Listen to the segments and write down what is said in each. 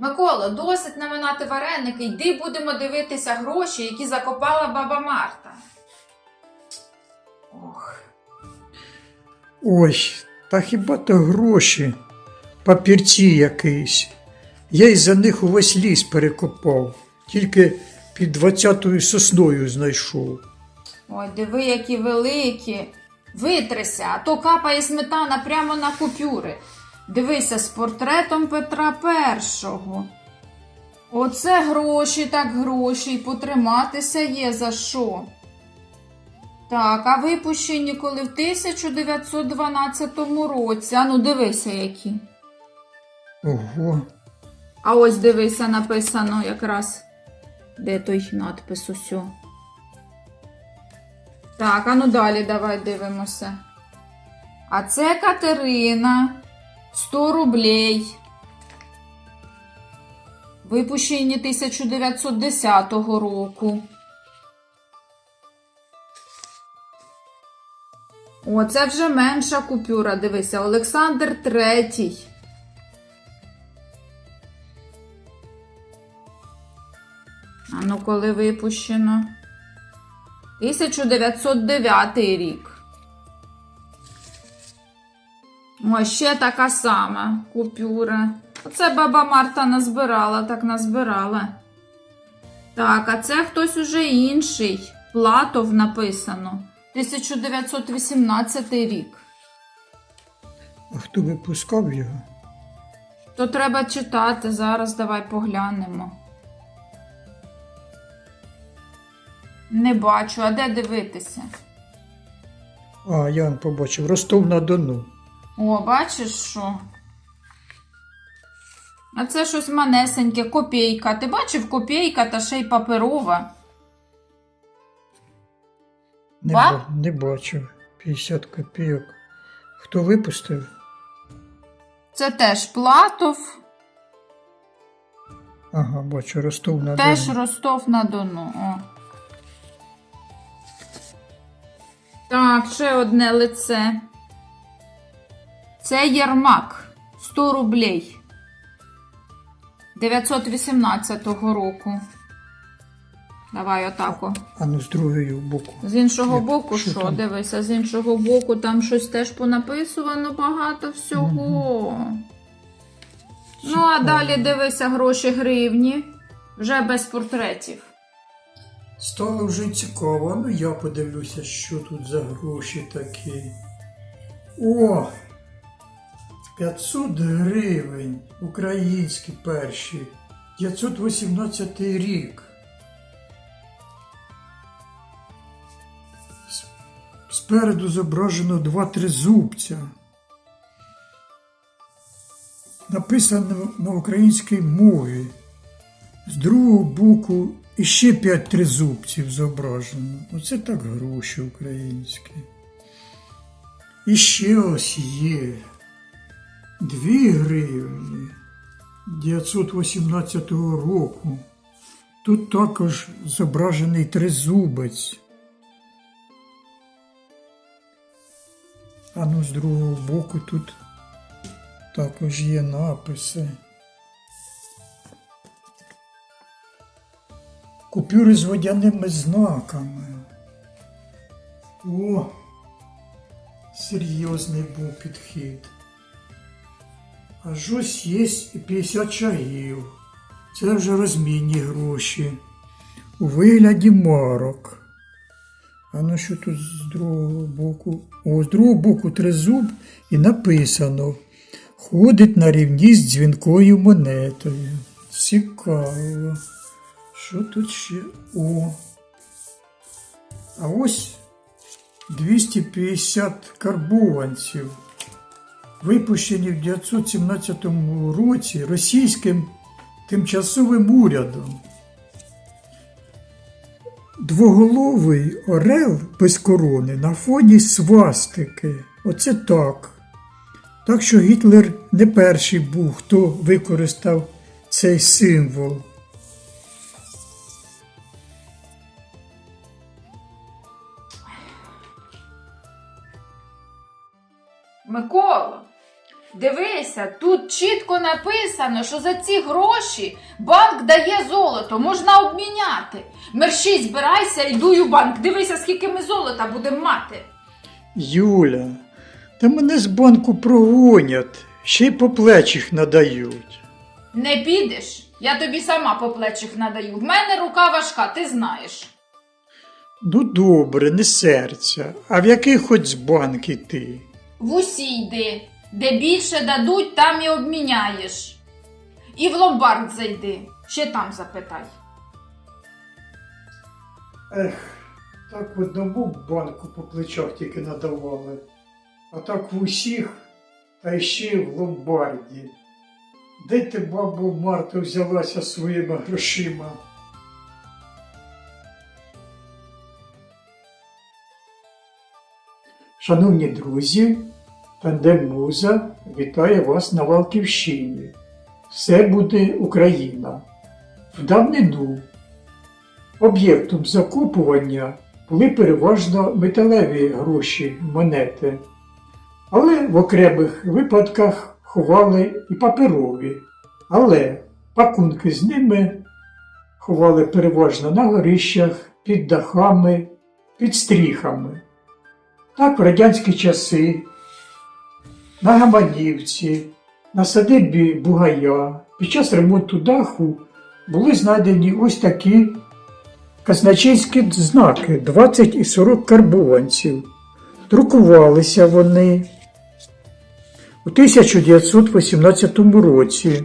Микола, досить наминати вареники, йди будемо дивитися гроші, які закопала баба Марта. Ох. Ой, та хіба то гроші, папірці якийсь. Я й за них увесь ліс перекопав, тільки під двадцятою сосною знайшов. Ой, диви, які великі. Витрися, а то капає сметана прямо на купюри. Дивися з портретом Петра І. Оце гроші, так гроші, і потриматися є за що. Так, а випущені коли в 1912 році. А ну дивися, які. Ого, А ось дивися, написано якраз. Де той надпис усьо. Так, а ну далі давай дивимося. А це Катерина. 100 рублей. Випущені 1910 року. О, це вже менша купюра. Дивися, Олександр Третій. А ну, коли випущено? 1909 рік. О, ще така сама купюра. Оце баба Марта назбирала, так назбирала. Так, а це хтось уже інший. Платов написано. 1918 рік. а хто випускав його? То треба читати. Зараз давай поглянемо. Не бачу, а де дивитися? А, я побачив, Ростов на Дону. О, бачиш що? А це щось манесеньке, копійка. Ти бачив копійка та ще й паперова. Не, Ба? не бачив. 50 копійок. Хто випустив? Це теж Платов, Ага, бачу, Ростов на Дону. теж Ростов на Дону. О. Так, ще одне лице. Це Єрмак. 100 рублей. 918 року. Давай отако. А ну з другої боку. З іншого Як? боку, Що що? Дивися, з іншого боку, там щось теж понаписувано багато всього. Ну, а далі дивися гроші гривні. Вже без портретів. Стало вже цікаво, ну я подивлюся, що тут за гроші такі. О! 500 гривень. Українські перші. 518 рік. Спереду зображено два тризубця. Написано на українській мові. З другого боку іще п'ять тризубців зображено. Оце так гроші українські. І ще ось є. Дві гривні 918 року. Тут також зображений тризубець. А ну з другого боку тут також є написи. Купюри з водяними знаками. О, серйозний був підхід. Аж ось є 50 чагів. Це вже розмінні гроші. У вигляді марок. А ну що тут з другого боку? О, з другого боку тризуб і написано. Ходить на рівні з дзвінкою монетою. Цікаво. Що тут ще? О. А ось 250 карбованців, випущені в 917 році російським тимчасовим урядом. Двоголовий орел без корони на фоні свастики. Оце так. Так що Гітлер не перший був, хто використав цей символ. Микола, Дивися, тут чітко написано, що за ці гроші банк дає золото, можна обміняти. Мерщій, збирайся, йду у банк. Дивися, скільки ми золота будемо мати. Юля, та мене з банку прогонять, ще й по плечах надають. Не підеш, я тобі сама по плечах надаю. В мене рука важка, ти знаєш. Ну добре, не серця. А в який хоч з банк іти? В усі йди. Де більше дадуть, там і обміняєш. І в ломбард зайди, ще там запитай. Ех, так в одному банку по плечах тільки надавали, а так в усіх, та ще й в ломбарді. Де ти, бабу Марта, взялася своїми грошима? Шановні друзі, тандем Муза вітає вас на Валківщині. Все буде Україна. В давнину Об'єктом закупування були переважно металеві гроші, монети, але в окремих випадках ховали і паперові, але пакунки з ними ховали переважно на горищах, під дахами, під стріхами. Так в радянські часи на Гаманівці, на садибі Бугая під час ремонту даху були знайдені ось такі казначейські знаки 20 і 40 карбованців. Друкувалися вони у 1918 році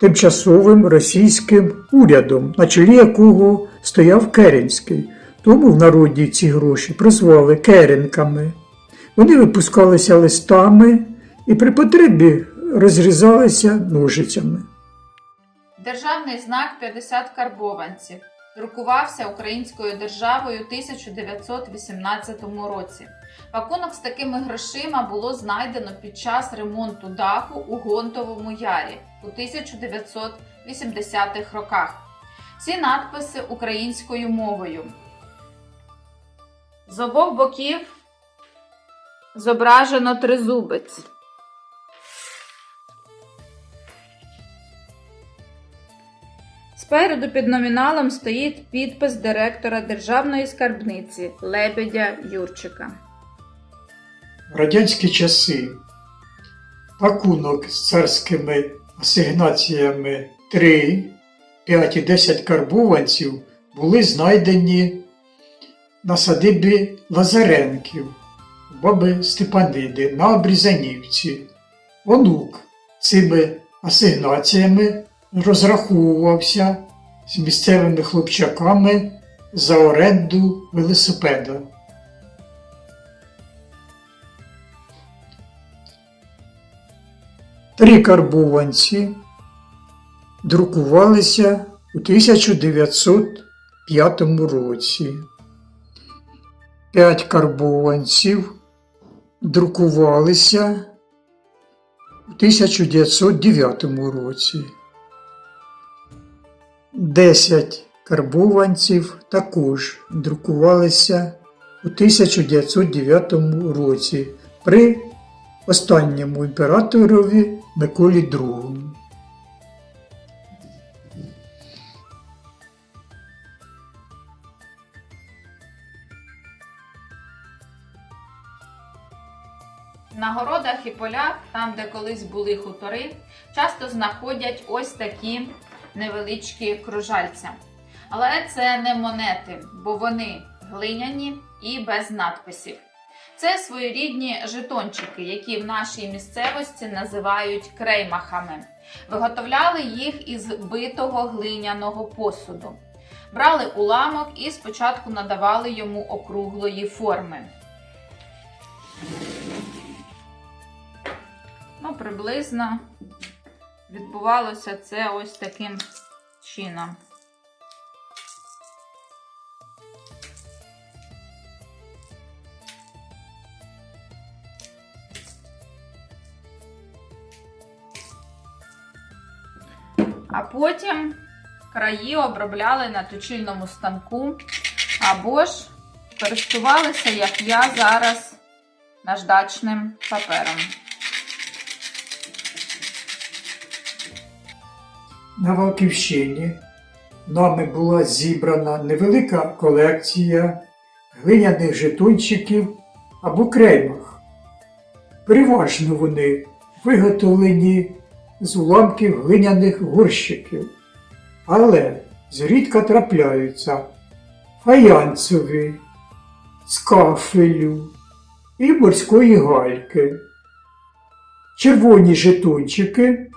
тимчасовим російським урядом, на чолі якого стояв Керенський. Тому в народі ці гроші прозвали керенками. Вони випускалися листами і при потребі розрізалися ножицями. Державний знак 50 карбованців друкувався Українською державою у 1918 році. Пакунок з такими грошима було знайдено під час ремонту даху у Гонтовому ярі у 1980-х роках. Всі надписи українською мовою. З обох боків зображено тризубець. Спереду під номіналом стоїть підпис директора Державної скарбниці Лебедя Юрчика. В радянські часи пакунок з царськими асигнаціями 3, 5 і 10 карбованців були знайдені на садибі Лазаренків, баби Степаниди на Обрізанівці. Онук цими асигнаціями розраховувався з місцевими хлопчаками за оренду велосипеда. Три карбованці друкувалися у 1905 році. П'ять карбованців друкувалися у 1909 році. Десять карбованців також друкувалися у 1909 році при останньому імператорові Миколі II. І там, де колись були хутори, часто знаходять ось такі невеличкі кружальця. Але це не монети, бо вони глиняні і без надписів. Це своєрідні жетончики, які в нашій місцевості називають креймахами. Виготовляли їх із битого глиняного посуду. Брали уламок і спочатку надавали йому округлої форми. Ну, приблизно відбувалося це ось таким чином. А потім краї обробляли на точильному станку або ж користувалися, як я зараз наждачним папером. На Валківщині нами була зібрана невелика колекція глиняних жетончиків або креймах. Переважно вони виготовлені з уламків глиняних горщиків, але зрідка трапляються фаянсові, з і морської гальки. Червоні жетончики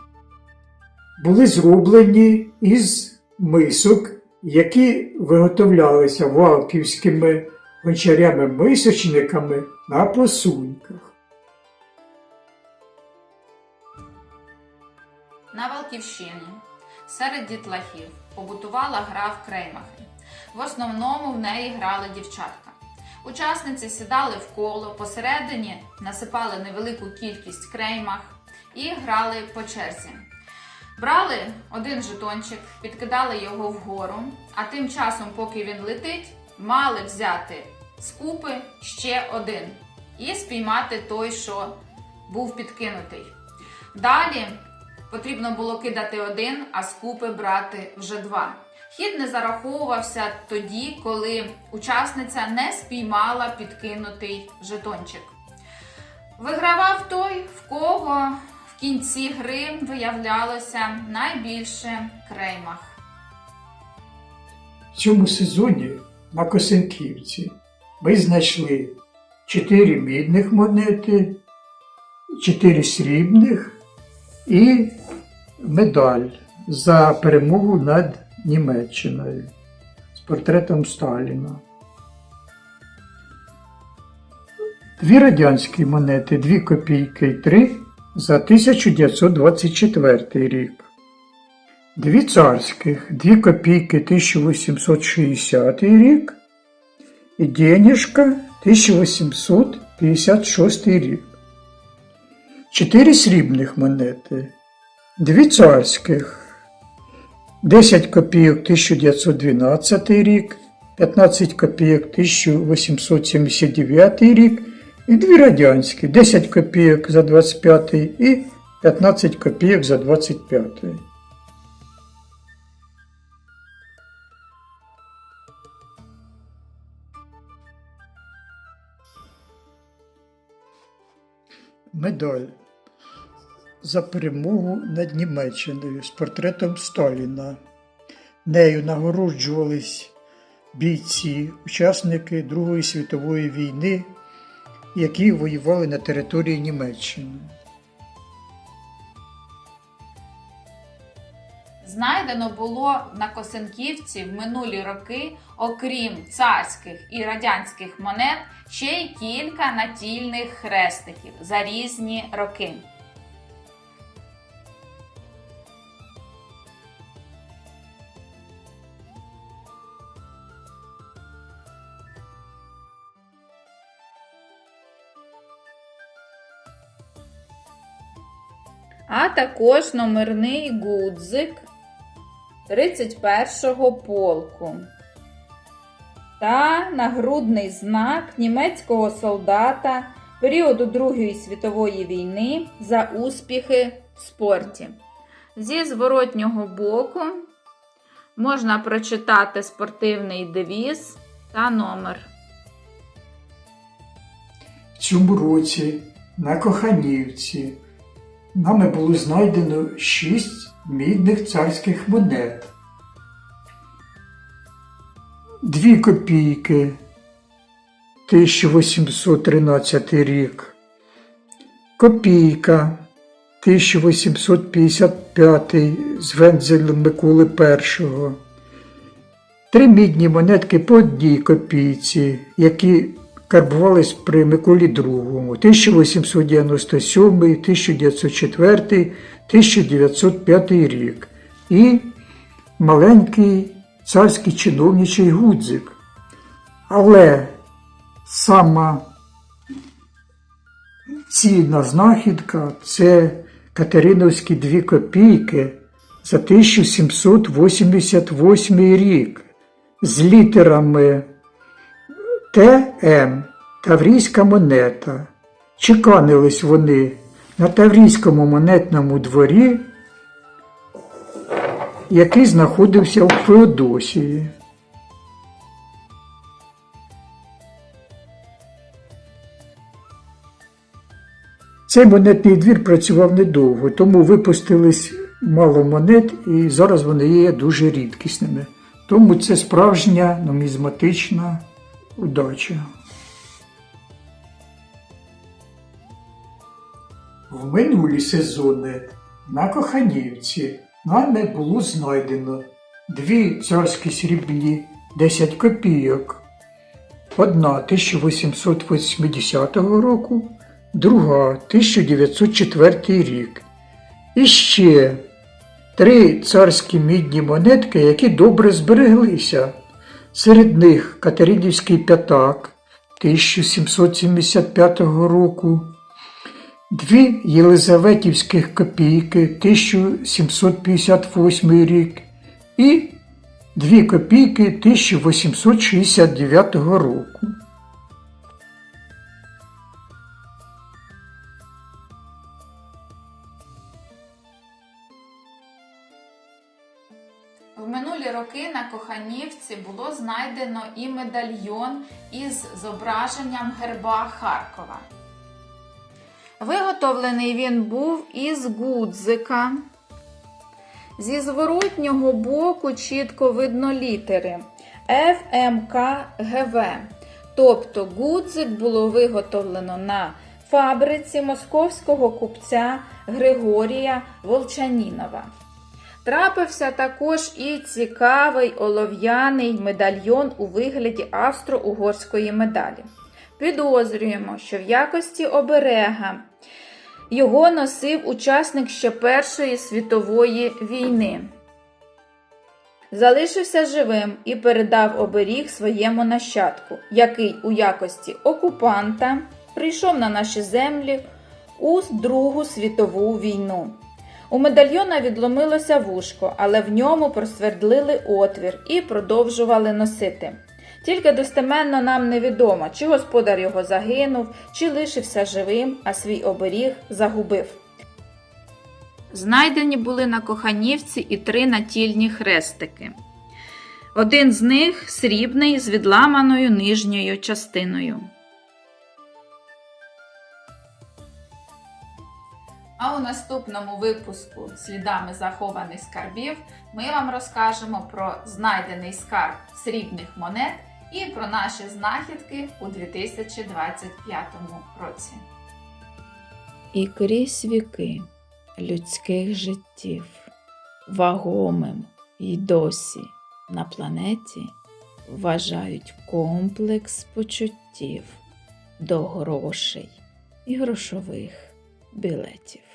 були зроблені із мисок, які виготовлялися валківськими гончарями-мисочниками на посуньках. На Валківщині серед дітлахів побутувала гра в креймахи. В основному в неї грали дівчатка. Учасниці сідали в коло, посередині насипали невелику кількість креймах і грали по черзі. Брали один жетончик, підкидали його вгору, а тим часом, поки він летить, мали взяти з купи ще один і спіймати той, що був підкинутий. Далі потрібно було кидати один, а з купи брати вже два. Хід не зараховувався тоді, коли учасниця не спіймала підкинутий жетончик. Вигравав той, в кого в кінці гри виявлялося найбільше креймах. В цьому сезоні на Косенківці ми знайшли 4 мідних монети, 4 срібних і медаль за перемогу над Німеччиною з портретом Сталіна. Дві радянські монети, 2 копійки і 3 за 1924 рік. Дві царських, 2 копійки 1860 рік і денежка 1856 рік. Чотири срібних монети, дві царських, 10 копійок 1912 рік, 15 копійок 1879 рік і дві радянські, 10 копійок за 25 і 15 копійок за 25. медаль за перемогу над Німеччиною з портретом Сталіна. Нею нагороджувались бійці, учасники Другої світової війни, які воювали на території Німеччини. Знайдено було на Косенківці в минулі роки, окрім царських і радянських монет, ще й кілька натільних хрестиків за різні роки. А також номерний гудзик 31-го полку та нагрудний знак німецького солдата періоду Другої світової війни за успіхи в спорті. Зі зворотнього боку можна прочитати спортивний девіз та номер. В цьому році на Коханівці нами було знайдено шість мідних царських монет. Дві копійки 1813 рік. Копійка 1855 з вензелем Миколи І. Три мідні монетки по одній копійці, які карбувались при Миколі II 1897, 1904, 1905 рік. І маленький царський чиновничий гудзик. Але сама цінна знахідка це Катериновські дві копійки за 1788 рік. З літерами ТМ Таврійська монета Чеканились вони на Таврійському монетному дворі, який знаходився у Феодосії. Цей монетний двір працював недовго, тому випустились мало монет, і зараз вони є дуже рідкісними. Тому це справжня нумізматична удача. В минулі сезони на Коханівці нами було знайдено дві царські срібні 10 копійок. Одна 1880 року, друга 1904 рік. І ще три царські мідні монетки, які добре збереглися. Серед них Катеринівський п'ятак 1775 року, дві Єлизаветівських копійки 1758 рік і дві копійки 1869 року. В минулі роки на Коханівці було знайдено і медальйон із зображенням герба Харкова. Виготовлений він був із гудзика. Зі зворотнього боку чітко видно літери ФМКГВ. Тобто гудзик було виготовлено на фабриці московського купця Григорія Волчанінова. Трапився також і цікавий олов'яний медальйон у вигляді австро-угорської медалі. Підозрюємо, що в якості оберега його носив учасник ще Першої світової війни. Залишився живим і передав оберіг своєму нащадку, який у якості окупанта прийшов на наші землі у Другу світову війну. У медальйона відломилося вушко, але в ньому просвердлили отвір і продовжували носити. Тільки достеменно нам невідомо, чи господар його загинув, чи лишився живим, а свій оберіг загубив. Знайдені були на Коханівці і три натільні хрестики. Один з них срібний з відламаною нижньою частиною. А у наступному випуску слідами захованих скарбів ми вам розкажемо про знайдений скарб срібних монет і про наші знахідки у 2025 році. І крізь віки людських життів вагомим й досі на планеті вважають комплекс почуттів до грошей і грошових білетів.